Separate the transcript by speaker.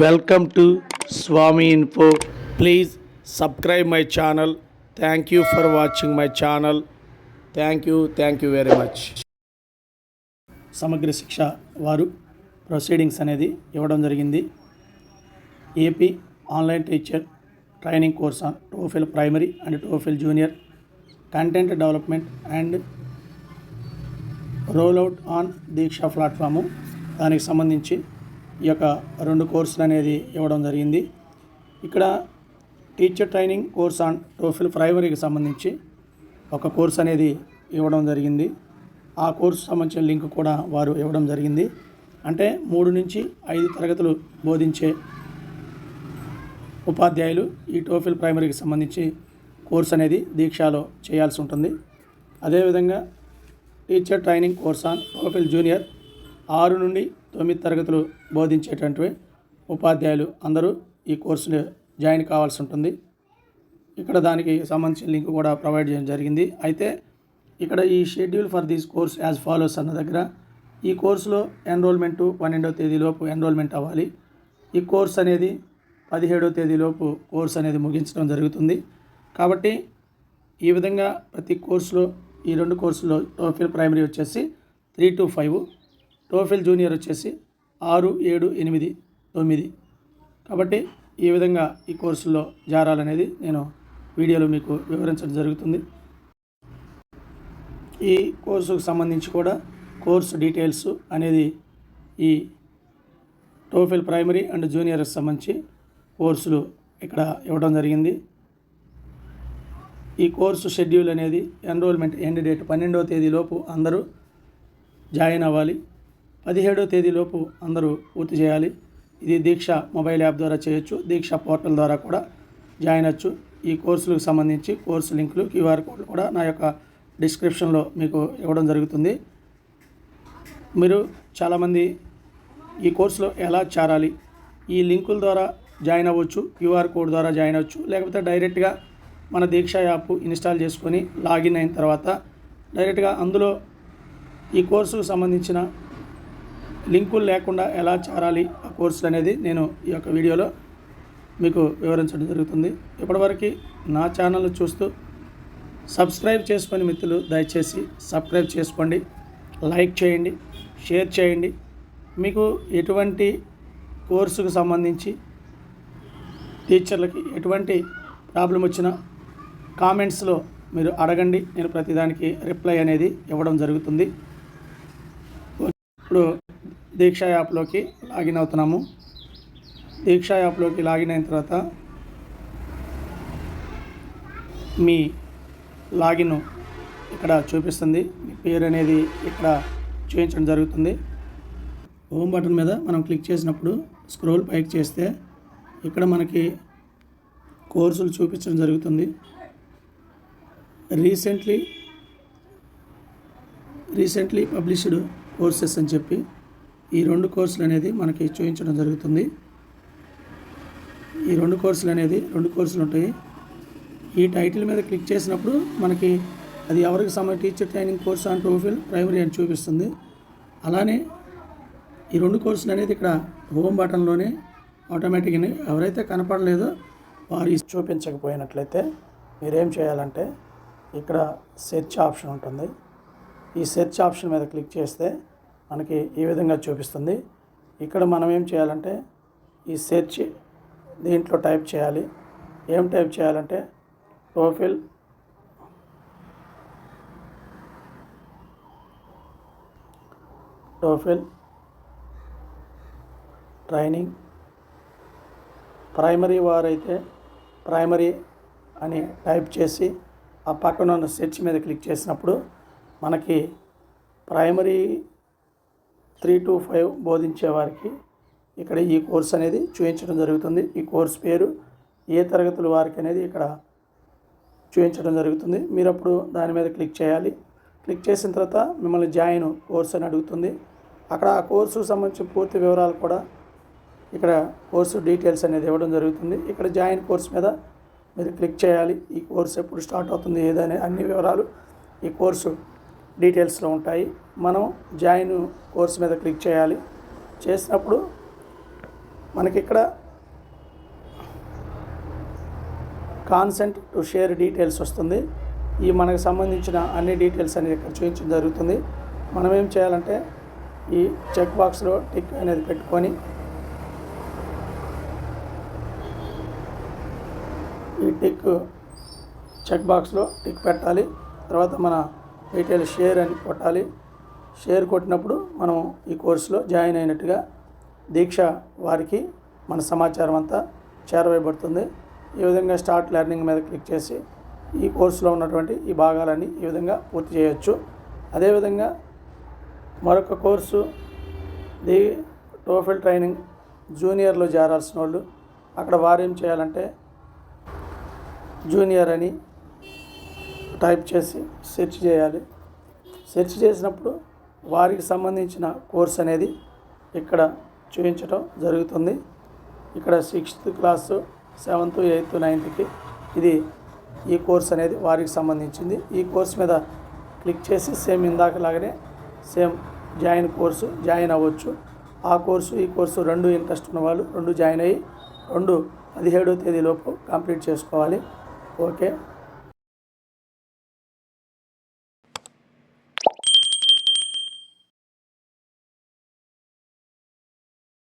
Speaker 1: Welcome to Swami info please subscribe my channel thank you for watching my channel thank you thank you very much Samagra Shiksha వారు proceedings అనేది ఇవ్వడం జరిగింది. AP online teacher training course on TOEFL primary and TOEFL junior content development and roll out on Diksha platform దానికి సంబంధించి ఈ యొక్క రెండు కోర్సులు అనేది ఇవ్వడం జరిగింది. ఇక్కడ teacher training course on TOEFL ప్రైమరీకి సంబంధించి ఒక కోర్స్ అనేది ఇవ్వడం జరిగింది. ఆ కోర్సు సంబంధించిన లింక్ కూడా వారు ఇవ్వడం జరిగింది. అంటే మూడు నుంచి ఐదు తరగతులు బోధించే ఉపాధ్యాయులు ఈ టోఫిల్ ప్రైమరీకి సంబంధించి కోర్స్ అనేది దీక్షలో చేయాల్సి ఉంటుంది. అదేవిధంగా teacher training course on TOEFL junior ఆరు నుండి తొమ్మిది తరగతులు బోధించేటటువంటి ఉపాధ్యాయులు అందరూ ఈ కోర్సులో జాయిన్ కావాల్సి ఉంటుంది. ఇక్కడ దానికి సంబంధించిన లింక్ కూడా ప్రొవైడ్ చేయడం జరిగింది. అయితే ఇక్కడ ఈ schedule for this course as follows అన్న దగ్గర ఈ కోర్సులో ఎన్రోల్మెంటు పన్నెండవ తేదీలోపు ఎన్రోల్మెంట్ అవ్వాలి. ఈ కోర్స్ అనేది పదిహేడవ తేదీలోపు కోర్స్ అనేది ముగించడం జరుగుతుంది. కాబట్టి ఈ విధంగా ప్రతి కోర్సులో ఈ రెండు కోర్సులో టోఫిల్ ప్రైమరీ వచ్చేసి three to five TOEFL junior వచ్చేసి ఆరు ఏడు ఎనిమిది తొమ్మిది. కాబట్టి ఈ విధంగా ఈ కోర్సుల్లో జారాలనేది నేను వీడియోలో మీకు వివరించడం జరుగుతుంది. ఈ కోర్సుకు సంబంధించి కూడా కోర్సు డీటెయిల్స్ అనేది ఈ టోఫిల్ ప్రైమరీ అండ్ జూనియర్కి సంబంధించి కోర్సులు ఇక్కడ ఇవ్వడం జరిగింది. ఈ కోర్సు షెడ్యూల్ అనేది ఎన్రోల్మెంట్ ఎండ్ డేట్ పన్నెండవ తేదీలోపు అందరూ జాయిన్ అవ్వాలి. పదిహేడో తేదీలోపు అందరూ పూర్తి చేయాలి. ఇది దీక్ష మొబైల్ యాప్ ద్వారా చేయొచ్చు. దీక్ష పోర్టల్ ద్వారా కూడా జాయిన్ అవ్వచ్చు. ఈ కోర్సులకు సంబంధించి కోర్సు లింకులు క్యూఆర్ కోడ్లు కూడా నా యొక్క డిస్క్రిప్షన్లో మీకు ఇవ్వడం జరుగుతుంది. మీరు చాలామంది ఈ కోర్సులో ఎలా చేరాలి? ఈ లింకుల ద్వారా జాయిన్ అవ్వచ్చు క్యూఆర్ కోడ్ ద్వారా జాయిన్ అవ్వచ్చు లేకపోతే డైరెక్ట్గా మన దీక్ష యాప్ ఇన్స్టాల్ చేసుకొని లాగిన్ అయిన తర్వాత డైరెక్ట్గా అందులో ఈ కోర్సుకు సంబంధించిన లింకులు లేకుండా ఎలా చేరాలి ఆ కోర్సులు అనేది నేను ఈ యొక్క వీడియోలో మీకు వివరించడం జరుగుతుంది. ఇప్పటివరకు నా ఛానల్ చూస్తూ సబ్స్క్రైబ్ చేసుకొని మిత్రులు దయచేసి సబ్స్క్రైబ్ చేసుకోండి. లైక్ చేయండి షేర్ చేయండి. మీకు ఎటువంటి కోర్సుకు సంబంధించి టీచర్లకి ఎటువంటి ప్రాబ్లం వచ్చినా కామెంట్స్లో మీరు అడగండి. నేను ప్రతిదానికి రిప్లై అనేది ఇవ్వడం జరుగుతుంది. ఇప్పుడు దీక్ష యాప్లోకి లాగిన్ అవుతున్నాము. దీక్ష యాప్లోకి లాగిన్ అయిన తర్వాత మీ లాగిన్ ఇక్కడ చూపిస్తుంది. మీ పేరు అనేది ఇక్కడ చూపించడం జరుగుతుంది. హోమ్ బటన్ మీద మనం క్లిక్ చేసినప్పుడు స్క్రోల్ పైకి చేస్తే ఇక్కడ మనకి కోర్సులు చూపించడం జరుగుతుంది. రీసెంట్లీ రీసెంట్లీ పబ్లిష్డ్ కోర్సెస్ అని చెప్పి ఈ రెండు కోర్సులు అనేది మనకి చూపించడం జరుగుతుంది. ఈ రెండు కోర్సులు అనేది రెండు కోర్సులు ఉంటాయి. ఈ టైటిల్ మీద క్లిక్ చేసినప్పుడు మనకి అది ఎవరికి సంబంధించి teacher training course and TOEFL primary అని చూపిస్తుంది. అలానే ఈ రెండు కోర్సులు అనేది ఇక్కడ హోమ్ బటన్లోనే ఆటోమేటిక్గా ఎవరైతే కనపడలేదో వారు చూపించకపోయినట్లయితే మీరేం చేయాలంటే ఇక్కడ సెర్చ్ ఆప్షన్ ఉంటుంది. ఈ సెర్చ్ ఆప్షన్ మీద క్లిక్ చేస్తే మనకి ఈ విధంగా చూపిస్తుంది. ఇక్కడ మనం ఏం చేయాలంటే ఈ సెర్చ్ దీంట్లో టైప్ చేయాలి. ఏం టైప్ చేయాలంటే టోఫిల్ టోఫిల్ ట్రైనింగ్ ప్రైమరీ వారైతే ప్రైమరీ అని టైప్ చేసి ఆ పక్కన ఉన్న సెర్చ్ మీద క్లిక్ చేసినప్పుడు మనకి ప్రైమరీ త్రీ టు ఫైవ్ బోధించే వారికి ఇక్కడ ఈ కోర్స్ అనేది చూపించడం జరుగుతుంది. ఈ కోర్స్ పేరు ఏ తరగతుల వారికి అనేది ఇక్కడ చూపించడం జరుగుతుంది. మీరు అప్పుడు దాని మీద క్లిక్ చేయాలి. క్లిక్ చేసిన తర్వాత మిమ్మల్ని జాయిన్ కోర్స్ అని అడుగుతుంది. అక్కడ ఆ కోర్సుకు సంబంధించిన పూర్తి వివరాలు కూడా ఇక్కడ కోర్సు డీటెయిల్స్ అనేది ఇవ్వడం జరుగుతుంది. ఇక్కడ జాయిన్ కోర్స్ మీద మీరు క్లిక్ చేయాలి. ఈ కోర్స్ ఎప్పుడు స్టార్ట్ అవుతుంది? ఏదనే అన్ని వివరాలు ఈ కోర్సు డీటెయిల్స్లో ఉంటాయి. మనం జాయిన్ కోర్స్ మీద క్లిక్ చేయాలి. చేసినప్పుడు మనకి ఇక్కడ కాన్సెంట్ టు షేర్ డీటెయిల్స్ వస్తుంది. ఈ మనకు సంబంధించిన అన్ని డీటెయిల్స్ అనేది ఇక్కడ చూపించడం జరుగుతుంది. మనం ఏం చేయాలంటే ఈ చెక్ బాక్స్లో టిక్ అనేది పెట్టుకొని ఈ టిక్ చెక్ బాక్స్లో టిక్ పెట్టాలి. తర్వాత మన డీటెయిల్ షేర్ అని కొట్టాలి. షేర్ కొట్టినప్పుడు మనం ఈ కోర్సులో జాయిన్ అయినట్టుగా దీక్ష వారికి మన సమాచారం అంతా చేరవేయబడుతుంది. ఈ విధంగా స్టార్ట్ లెర్నింగ్ మీద క్లిక్ చేసి ఈ కోర్సులో ఉన్నటువంటి ఈ భాగాలన్నీ ఈ విధంగా పూర్తి చేయొచ్చు. అదేవిధంగా మరొక కోర్సు ది టోఫిల్ ట్రైనింగ్ జూనియర్లో చేరాల్సిన వాళ్ళు అక్కడ వారు ఏం చేయాలంటే జూనియర్ అని టైప్ చేసి సెర్చ్ చేయాలి. సెర్చ్ చేసినప్పుడు వారికి సంబంధించిన కోర్స్ అనేది ఇక్కడ చూపించడం జరుగుతుంది. ఇక్కడ సిక్స్త్ క్లాసు సెవెంత్ ఎయిత్ నైన్త్కి ఇది ఈ కోర్స్ అనేది వారికి సంబంధించింది. ఈ కోర్స్ మీద క్లిక్ చేసి సేమ్ ఇందాకలాగానే సేమ్ జాయిన్ కోర్సు జాయిన్ అవ్వచ్చు. ఆ కోర్సు ఈ కోర్సు రెండు ఇంట్రెస్ట్ ఉన్న వాళ్ళు రెండు జాయిన్ అయ్యి రెండు పదిహేడో తేదీలోపు కంప్లీట్ చేసుకోవాలి. ఓకే.